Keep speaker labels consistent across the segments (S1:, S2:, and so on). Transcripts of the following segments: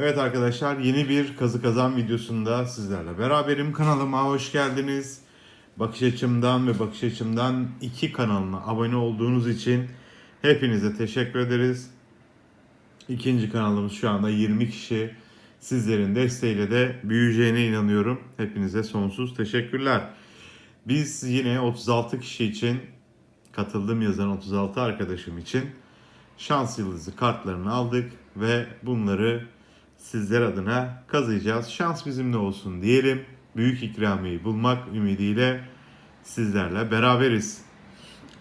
S1: Evet arkadaşlar yeni bir kazı kazan videosunda sizlerle beraberim. Kanalıma hoş geldiniz. Bakış açımdan ve bakış açımdan iki kanalına abone olduğunuz için hepinize teşekkür ederiz. İkinci kanalımız şu anda 20 kişi. Sizlerin desteğiyle de büyüyeceğine inanıyorum. Hepinize sonsuz teşekkürler. Biz yine 36 kişi için katıldım yazan 36 arkadaşım için şans yıldızı kartlarını aldık ve bunları sizler adına kazıyacağız. Şans bizimle olsun diyelim. Büyük ikramiyeyi bulmak ümidiyle sizlerle beraberiz.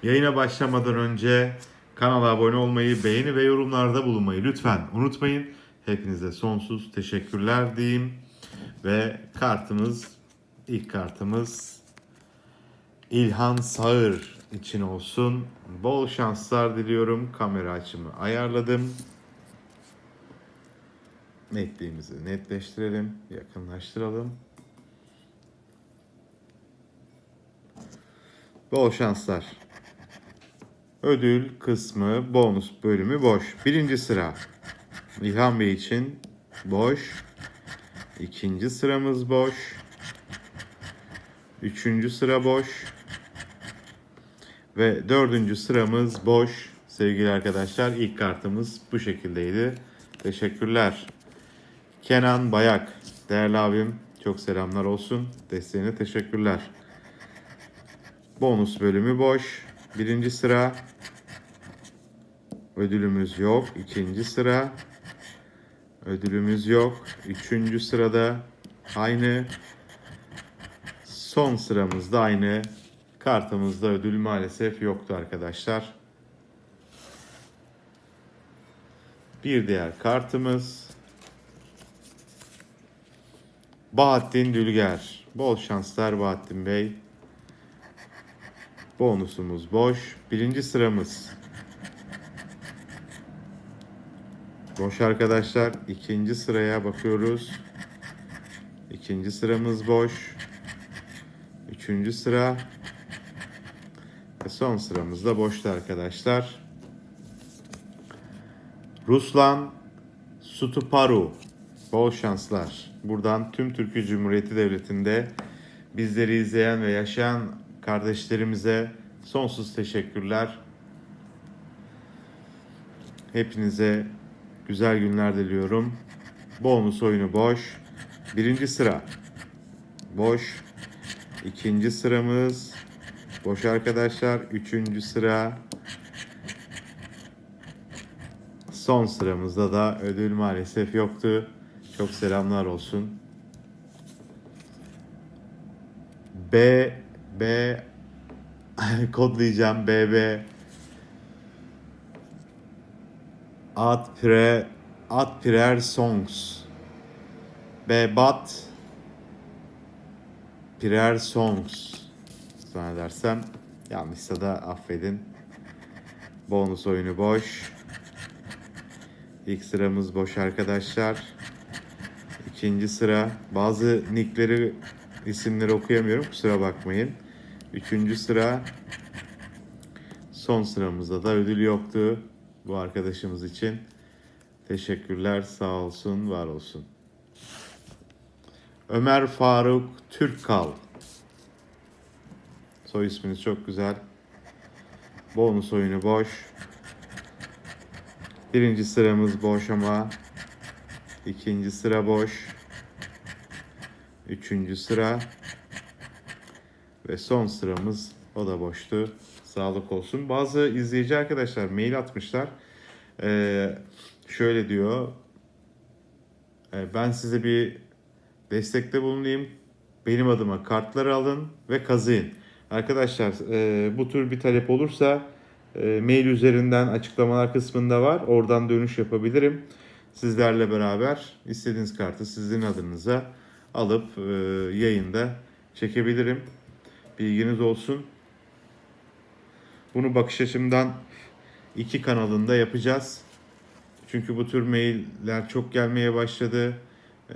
S1: Yayına başlamadan önce kanala abone olmayı, beğeni ve yorumlarda bulunmayı lütfen unutmayın. Hepinize sonsuz teşekkürler diyeyim. Ve kartımız, ilk kartımız İlhan Sağır için olsun. Bol şanslar diliyorum. Kamera açımı ayarladım. Netliğimizi netleştirelim, yakınlaştıralım. Bol şanslar. Ödül kısmı, bonus bölümü boş. Birinci sıra İlhan Bey için boş. İkinci sıramız boş. Üçüncü sıra boş. Ve dördüncü sıramız boş. Sevgili arkadaşlar ilk kartımız bu şekildeydi. Teşekkürler. Kenan Bayak. Değerli abim çok selamlar olsun. Desteğine teşekkürler. Bonus bölümü boş. Birinci sıra. Ödülümüz yok. İkinci sıra. Ödülümüz yok. Üçüncü sırada aynı. Son sıramızda aynı. Kartımızda ödül maalesef yoktu arkadaşlar. Bir diğer kartımız Bahattin Dülger. Bol şanslar Bahattin Bey. Bonusumuz boş. Birinci sıramız. Boş arkadaşlar. İkinci sıraya bakıyoruz. İkinci sıramız boş. Üçüncü sıra. Ve son sıramız da boştu arkadaşlar. Ruslan Sutuparu. Bol şanslar. Buradan tüm Türkiye Cumhuriyeti Devleti'nde bizleri izleyen ve yaşayan kardeşlerimize sonsuz teşekkürler. Hepinize güzel günler diliyorum. Bonus oyunu boş. Birinci sıra boş. İkinci sıramız boş arkadaşlar. Üçüncü sıra son sıramızda da ödül maalesef yoktu. Çok selamlar olsun. B B kodlayacağım BB At Pre At Pirer Songs Bebat Pirer Songs zannedersem yanlışsa da affedin. Bonus oyunu boş. İlk sıramız boş arkadaşlar. İkinci sıra bazı nickleri isimleri okuyamıyorum kusura bakmayın. Üçüncü sıra son sıramızda da ödül yoktu bu arkadaşımız için. Teşekkürler sağ olsun var olsun. Ömer Faruk Türkal. Soy isminiz çok güzel. Bonus oyunu boş. Birinci sıramız boş ama ikinci sıra boş. Üçüncü sıra ve son sıramız o da boştu. Sağlık olsun. Bazı izleyici arkadaşlar mail atmışlar. Ee, şöyle diyor. "E, ben size bir destekte bulunayım. Benim adıma kartları alın ve kazıyın. Arkadaşlar e, bu tür bir talep olursa e, mail üzerinden açıklamalar kısmında var. Oradan dönüş yapabilirim. Sizlerle beraber istediğiniz kartı sizin adınıza alıp e, yayında çekebilirim. Bilginiz olsun. Bunu bakış açımdan iki kanalında yapacağız. Çünkü bu tür mailler çok gelmeye başladı. E,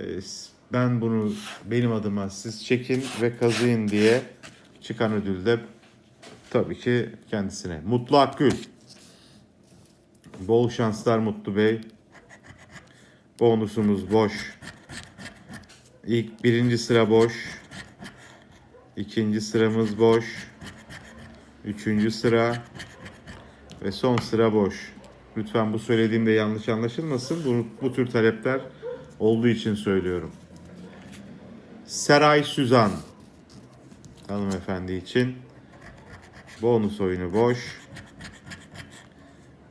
S1: Ben bunu benim adıma siz çekin ve kazıyın diye çıkan ödül de tabii ki kendisine. Mutlu Akgül. Bol şanslar Mutlu Bey. Bonusumuz boş. İlk birinci sıra boş. İkinci sıramız boş. Üçüncü sıra ve son sıra boş. Lütfen bu söylediğimde yanlış anlaşılmasın. Bu, bu tür talepler olduğu için söylüyorum. Seray Süzan hanımefendi için bonus oyunu boş.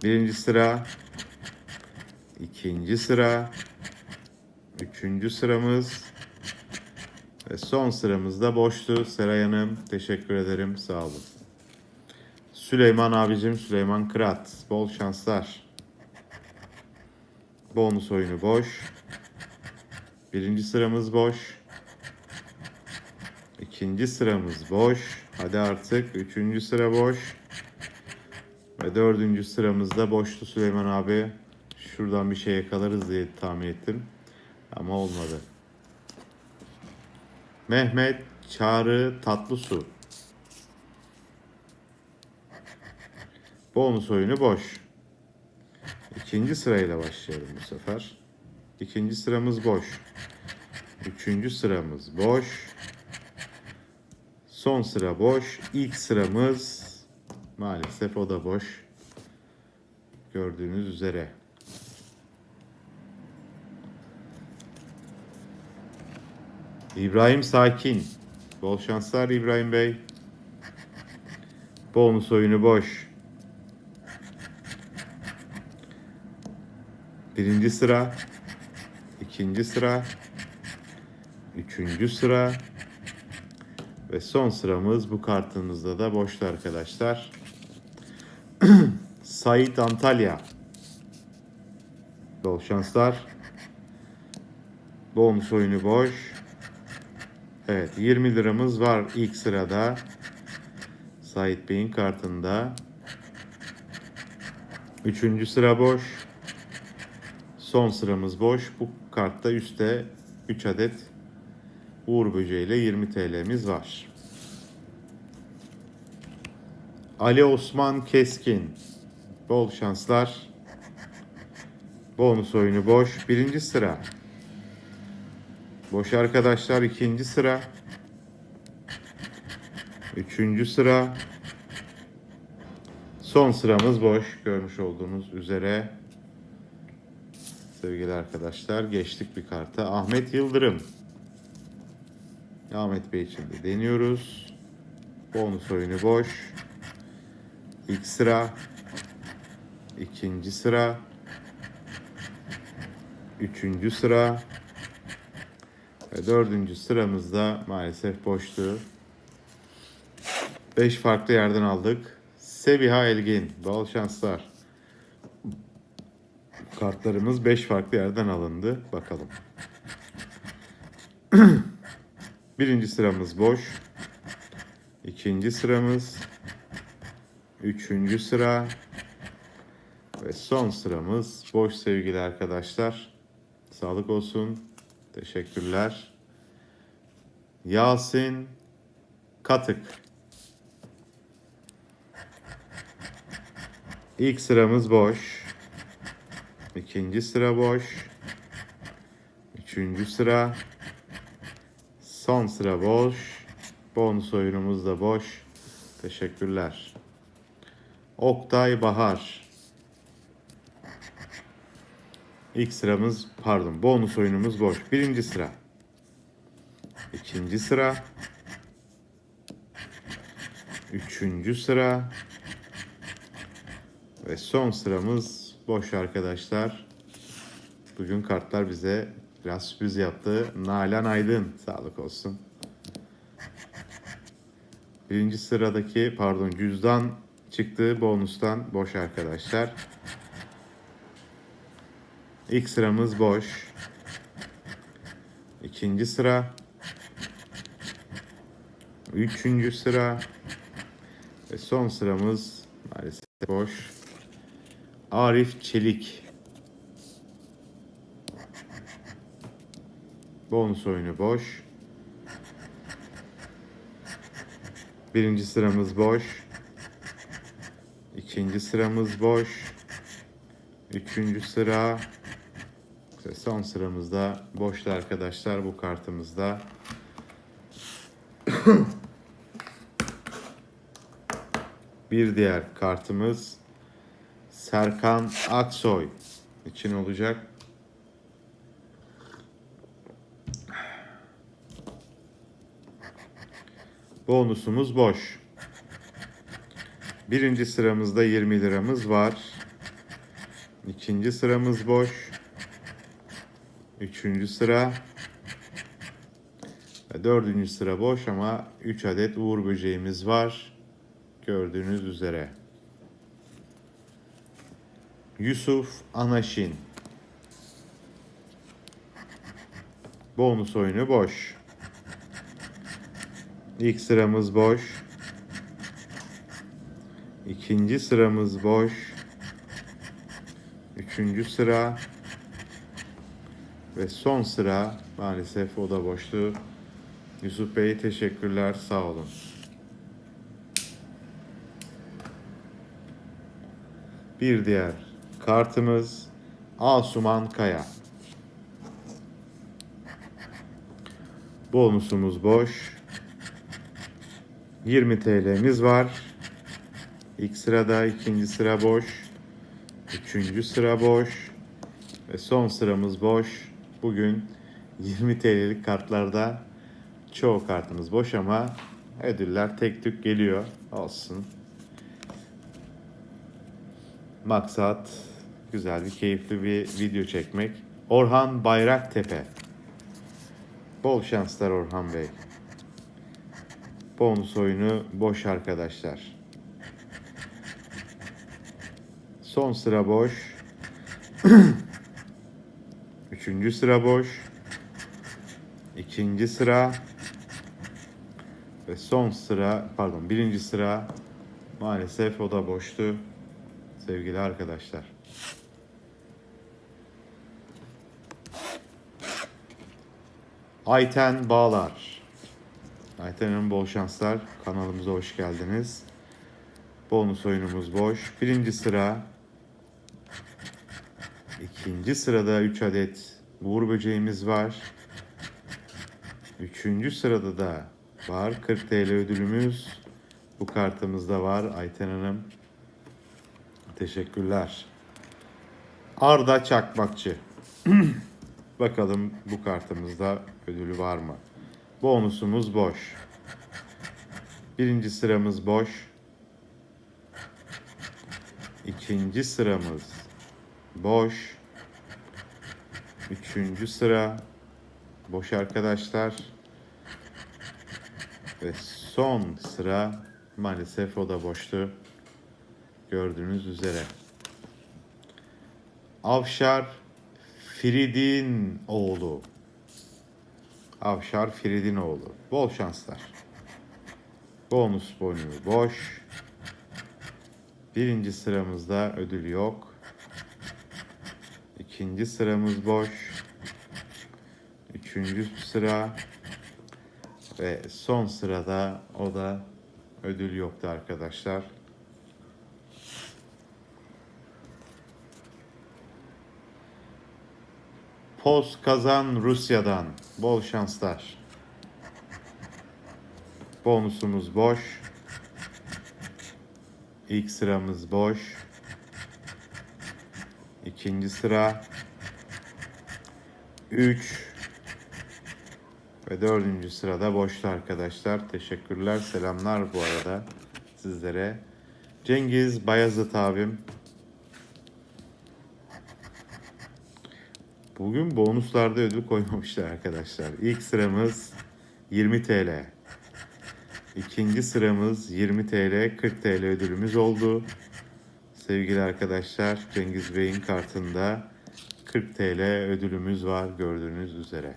S1: Birinci sıra, ikinci sıra, üçüncü sıramız ve son sıramız da boştu. Seray Hanım teşekkür ederim sağ olun. Süleyman abicim Süleyman Kırat bol şanslar. Bonus oyunu boş. Birinci sıramız boş. İkinci sıramız boş. Hadi artık. Üçüncü sıra boş. Ve dördüncü sıramızda boştu Süleyman abi. Şuradan bir şey yakalarız diye tahmin ettim. Ama olmadı. Mehmet Çağrı Tatlısu. Bonus oyunu boş. İkinci sırayla başlayalım bu sefer. İkinci sıramız boş. Üçüncü sıramız boş. Son sıra boş. İlk sıramız maalesef o da boş. Gördüğünüz üzere. İbrahim Sakin. Bol şanslar İbrahim Bey. Bonus oyunu boş. Birinci sıra, ikinci sıra, üçüncü sıra ve son sıramız bu kartımızda da boştu arkadaşlar. Sait Antalya. Bol şanslar. Bonus oyunu boş. Evet 20 liramız var ilk sırada. Sait Bey'in kartında. Üçüncü sıra boş. Son sıramız boş. Bu kartta üstte 3 adet Uğur Böceği ile 20 TL'miz var. Ali Osman Keskin. Bol şanslar. Bonus oyunu boş. Birinci sıra. Boş arkadaşlar ikinci sıra. Üçüncü sıra. Son sıramız boş. Görmüş olduğunuz üzere. Sevgili arkadaşlar geçtik bir karta. Ahmet Yıldırım. Ahmet Bey için de deniyoruz. Bonus oyunu boş. İlk sıra. ikinci sıra. Üçüncü sıra. Ve dördüncü sıramızda maalesef boştu. Beş farklı yerden aldık. Sebiha Elgin. Bol şanslar. Kartlarımız 5 farklı yerden alındı. Bakalım. Birinci sıramız boş. İkinci sıramız. Üçüncü sıra. Ve son sıramız boş sevgili arkadaşlar. Sağlık olsun. Teşekkürler. Yasin Katık. İlk sıramız boş. İkinci sıra boş. Üçüncü sıra. Son sıra boş. Bonus oyunumuz da boş. Teşekkürler. Oktay Bahar. İlk sıramız pardon bonus oyunumuz boş. Birinci sıra. İkinci sıra. Üçüncü sıra. Ve son sıramız boş arkadaşlar. Bugün kartlar bize biraz sürpriz yaptı. Nalan Aydın sağlık olsun. Birinci sıradaki pardon cüzdan çıktı bonustan boş arkadaşlar. İlk sıramız boş. İkinci sıra. Üçüncü sıra. Ve son sıramız maalesef boş. Arif Çelik. Bonus oyunu boş. Birinci sıramız boş. İkinci sıramız boş. Üçüncü sıra. Ve son sıramızda boşta arkadaşlar bu kartımızda. Bir diğer kartımız Serkan Aksoy için olacak. Bonusumuz boş. Birinci sıramızda 20 liramız var. İkinci sıramız boş. Üçüncü sıra. Ve dördüncü sıra boş ama 3 adet uğur böceğimiz var. Gördüğünüz üzere. Yusuf Anaşin. Bonus oyunu boş. İlk sıramız boş. İkinci sıramız boş. Üçüncü sıra. Ve son sıra maalesef o da boştu. Yusuf Bey teşekkürler sağ olun. Bir diğer kartımız Asuman Kaya. Bonusumuz boş. 20 TL'miz var. İlk sırada ikinci sıra boş. Üçüncü sıra boş. Ve son sıramız boş. Bugün 20 TL'lik kartlarda çoğu kartımız boş ama ödüller tek tük geliyor. Olsun. Maksat güzel bir keyifli bir video çekmek. Orhan Bayraktepe. Bol şanslar Orhan Bey. Bonus oyunu boş arkadaşlar. Son sıra boş. Üçüncü sıra boş. İkinci sıra. Ve son sıra, pardon birinci sıra maalesef o da boştu. Sevgili arkadaşlar. Ayten Bağlar. Ayten Hanım bol şanslar. Kanalımıza hoş geldiniz. Bonus oyunumuz boş. Birinci sıra. İkinci sırada 3 adet uğur böceğimiz var. Üçüncü sırada da var. 40 TL ödülümüz. Bu kartımızda var Ayten Hanım. Teşekkürler. Arda Çakmakçı. Bakalım bu kartımızda ödülü var mı? Bonusumuz boş. Birinci sıramız boş. İkinci sıramız boş. Üçüncü sıra boş arkadaşlar. Ve son sıra maalesef o da boştu. Gördüğünüz üzere. Avşar Firidin oğlu. Avşar Firidin oğlu. Bol şanslar. Bonus boynu boş. Birinci sıramızda ödül yok. İkinci sıramız boş. Üçüncü sıra ve son sırada o da ödül yoktu arkadaşlar. Poz kazan Rusya'dan. Bol şanslar. Bonusumuz boş. İlk sıramız boş. İkinci sıra 3 ve dördüncü sırada boştu arkadaşlar. Teşekkürler, selamlar bu arada sizlere. Cengiz Bayazıt abim. Bugün bonuslarda ödül koymamışlar arkadaşlar. İlk sıramız 20 TL. İkinci sıramız 20 TL, 40 TL ödülümüz oldu. Sevgili arkadaşlar, Cengiz Bey'in kartında 40 TL ödülümüz var gördüğünüz üzere.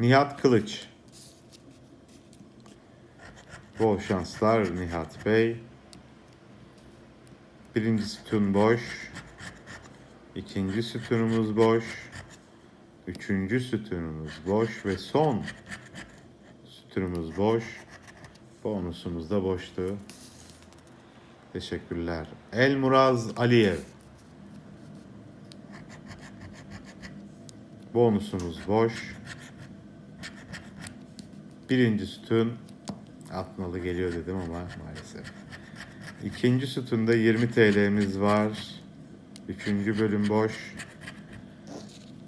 S1: Nihat Kılıç. Bol şanslar Nihat Bey. Birinci sütun boş. İkinci sütunumuz boş. Üçüncü sütunumuz boş ve son sütunumuz boş. Bonusumuz da boştu. Teşekkürler. El Muraz Aliyev. Bonusumuz boş. Birinci sütun atmalı geliyor dedim ama maalesef. İkinci sütunda 20 TL'miz var. Üçüncü bölüm boş.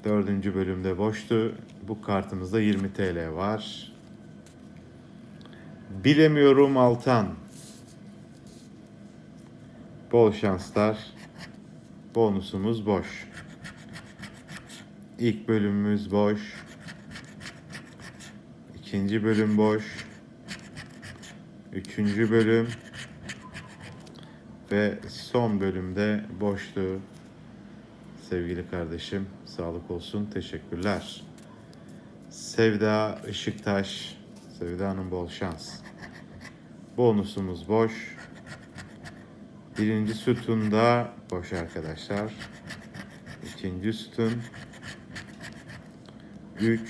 S1: Dördüncü bölümde boştu. Bu kartımızda 20 TL var. Bilemiyorum Altan. Bol şanslar. Bonusumuz boş. İlk bölümümüz boş. İkinci bölüm boş. Üçüncü bölüm. Ve son bölümde boştu. Sevgili kardeşim, sağlık olsun. Teşekkürler. Sevda Işıktaş. Sevda Hanım bol şans. Bonusumuz boş. Birinci sütunda boş arkadaşlar. İkinci sütun. 3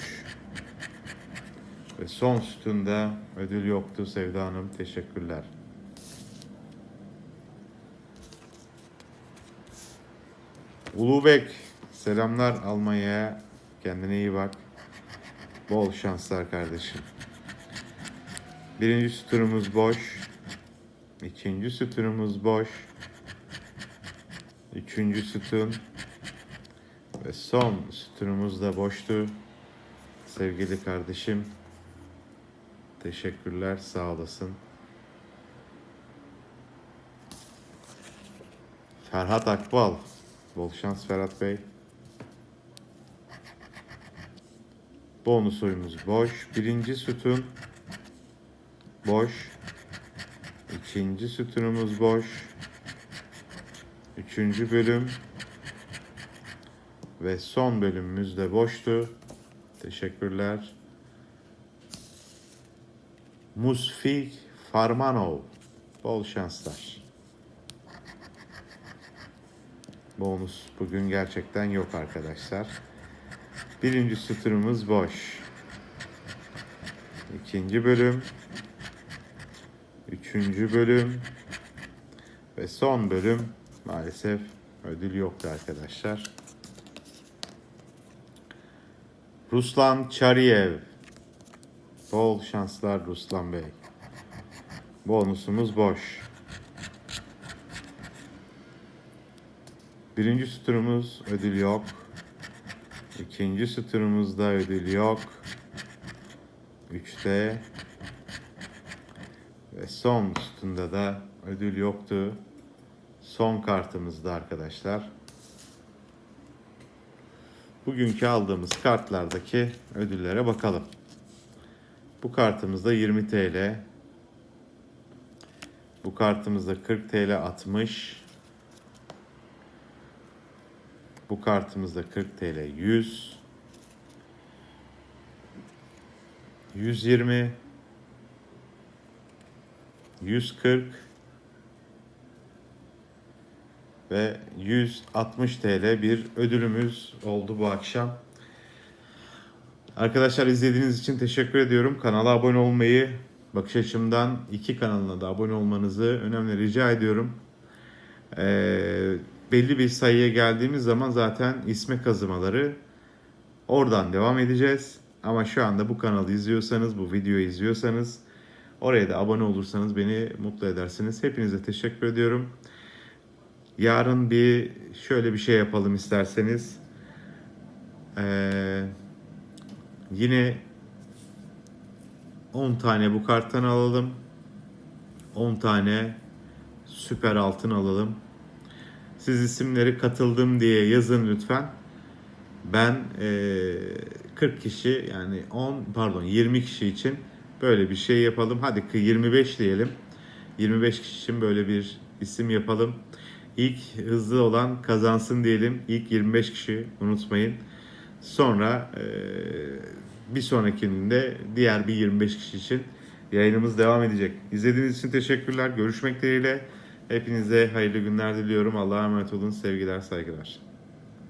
S1: ve son sütunda ödül yoktu Sevda Hanım. Teşekkürler. Ulubek selamlar Almanya'ya. Kendine iyi bak. Bol şanslar kardeşim. Birinci sütunumuz boş. İkinci sütunumuz boş. Üçüncü sütun. Ve son sütunumuz da boştu. Sevgili kardeşim. Teşekkürler. Sağ olasın. Ferhat Akbal. Bol şans Ferhat Bey. Bonus oyumuz boş. Birinci sütun boş. İkinci sütunumuz boş. Üçüncü bölüm ve son bölümümüz de boştu. Teşekkürler. Musfik Farmanov. Bol şanslar. Bonus bugün gerçekten yok arkadaşlar. Birinci sütunumuz boş. İkinci bölüm. Üçüncü bölüm. Ve son bölüm maalesef ödül yoktu arkadaşlar. Ruslan Çariyev. Bol şanslar Ruslan Bey. Bonusumuz boş. Birinci sütunumuz ödül yok. İkinci sütunumuzda ödül yok. Üçte ve son sütunda da ödül yoktu. Son kartımızda arkadaşlar. Bugünkü aldığımız kartlardaki ödüllere bakalım. Bu kartımızda 20 TL. Bu kartımızda 40 TL 60. Bu kartımızda 40 TL 100. 120 140 ve 160 TL bir ödülümüz oldu bu akşam. Arkadaşlar izlediğiniz için teşekkür ediyorum. Kanala abone olmayı, bakış açımdan iki kanalına da abone olmanızı önemli rica ediyorum. Ee, belli bir sayıya geldiğimiz zaman zaten isme kazımaları oradan devam edeceğiz. Ama şu anda bu kanalı izliyorsanız, bu videoyu izliyorsanız oraya da abone olursanız beni mutlu edersiniz. Hepinize teşekkür ediyorum. Yarın bir şöyle bir şey yapalım isterseniz. Ee, yine 10 tane bu karttan alalım. 10 tane süper altın alalım. Siz isimleri katıldım diye yazın lütfen. Ben ee, 40 kişi yani 10 pardon 20 kişi için böyle bir şey yapalım. Hadi 25 diyelim. 25 kişi için böyle bir isim yapalım. İlk hızlı olan kazansın diyelim. İlk 25 kişi unutmayın. Sonra e, bir sonrakinde diğer bir 25 kişi için yayınımız devam edecek. İzlediğiniz için teşekkürler. Görüşmek dileğiyle. Hepinize hayırlı günler diliyorum. Allah'a emanet olun. Sevgiler, saygılar.